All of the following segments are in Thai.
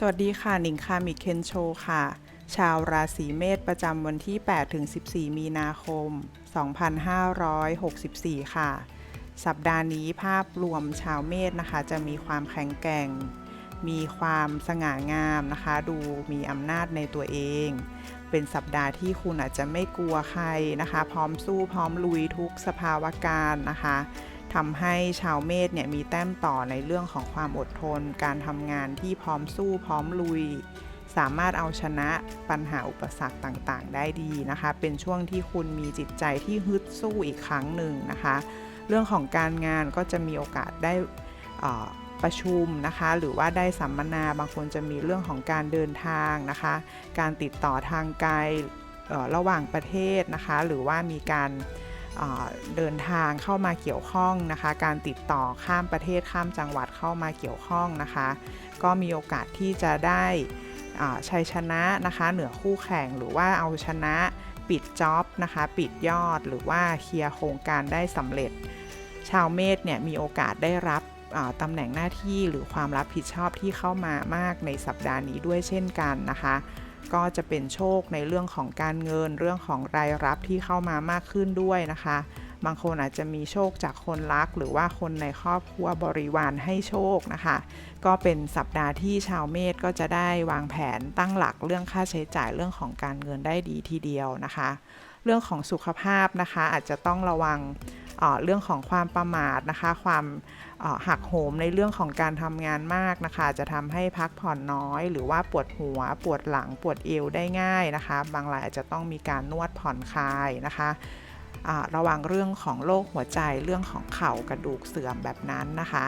สวัสดีค่ะ หนิงคามิเคนโชค่ะ ชาวราศีเมษประจำวันที่ 8 ถึง 14 มีนาคม 2564 ค่ะ สัปดาห์นี้ภาพรวมชาวเมษนะคะ จะมีความแข็งแกร่ง มีความสง่างามนะคะ ดูมีอำนาจในตัวเอง เป็นสัปดาห์ที่คุณอาจจะไม่กลัวใครนะคะ พร้อมสู้พร้อมลุยทุกสภาวะการนะคะ ทำให้ชาวเมษเนี่ยมีแต้มต่อในเรื่องของความอดทน การทำงานที่พร้อมสู้พร้อมลุย สามารถเอาชนะปัญหาอุปสรรคต่างๆ ได้ดีนะคะ เป็นช่วงที่คุณมีจิตใจที่ฮึดสู้อีกครั้งหนึ่งนะคะ เรื่องของการงานก็จะมีโอกาสได้ประชุมนะคะ หรือว่าได้สัมมนาบางคนจะมีเรื่องของการเดินทางนะคะ การติดต่อทางไกลระหว่างประเทศนะคะ หรือว่ามีการ เดินทางเข้ามาเกี่ยวข้องนะคะ การติดต่อข้ามประเทศข้ามจังหวัดเข้ามาเกี่ยวข้องนะคะ ก็มีโอกาสที่จะได้ชัยชนะนะคะเหนือคู่แข่งหรือว่าเอาชนะปิดจ็อบนะคะปิดยอดหรือว่าเคลียร์โครงการได้สำเร็จ ชาวเมษเนี่ยมีโอกาสได้รับตำแหน่งหน้าที่หรือความรับผิดชอบที่เข้ามามากในสัปดาห์นี้ด้วยเช่นกันนะคะ ก็จะเป็นโชคในเรื่องของการเงิน เรื่องของรายรับที่เข้ามามากขึ้นด้วยนะคะ บางคนอาจจะมีโชคจากคนรัก หรือว่าคนในครอบครัวบริวารให้โชคนะคะ ก็เป็นสัปดาห์ที่ชาวเมษก็จะได้วางแผนตั้งหลักเรื่องค่าใช้จ่ายเรื่องของการเงินได้ดีทีเดียวนะคะ เรื่องของสุขภาพนะคะ อาจจะต้องระวังเรื่องของความประมาทนะคะ ความหักโหมในเรื่องของการทำงานมากนะคะ จะทำให้พักผ่อนน้อย หรือว่าปวดหัว ปวดหลังปวดเอวได้ง่ายนะคะ บางรายอาจจะต้องมีการนวดผ่อนคลายนะคะระวังเรื่องของโรคหัวใจเรื่องของเข่ากระดูกเสื่อมแบบนั้นนะคะ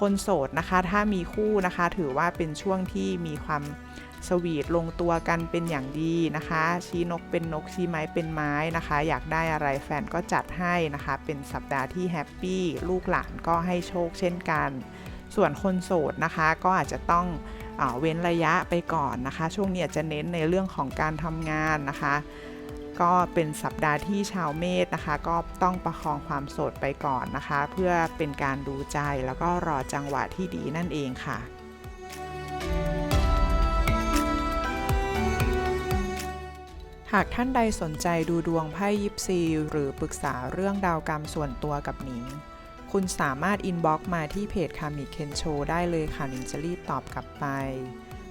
คนโสดนะคะ ถ้ามีคู่นะคะ ถือว่าเป็นช่วงที่มีความสวีทลงตัวกันเป็นอย่างดีนะคะ ชี้นกเป็นนกชี้ไม้เป็นไม้นะคะ อยากได้อะไรแฟนก็จัดให้นะคะ เป็นสัปดาห์ที่แฮปปี้ลูกหลานก็ให้โชคเช่นกัน ส่วนคนโสดนะคะ ก็อาจจะต้องอเว้นระยะไปก่อนนะคะ ช่วงนี้อาจจะเน้นในเรื่องของการทำงานนะคะ ก็เป็นสัปดาห์ที่ชาวเมษนะคะ ก็ต้องประคองความโสดไปก่อนนะคะ เพื่อเป็นการดูใจแล้วก็รอจังหวะที่ดีนั่นเองค่ะหากท่านใดสนใจดูดวงไพ่ยิปซี หรือปรึกษาเรื่องดาวกรรมส่วนตัวกับหนิง คุณสามารถอินบ็อกซ์มาที่เพจคามิเคนโชได้เลยค่ะหนิงจะรีบตอบกลับไป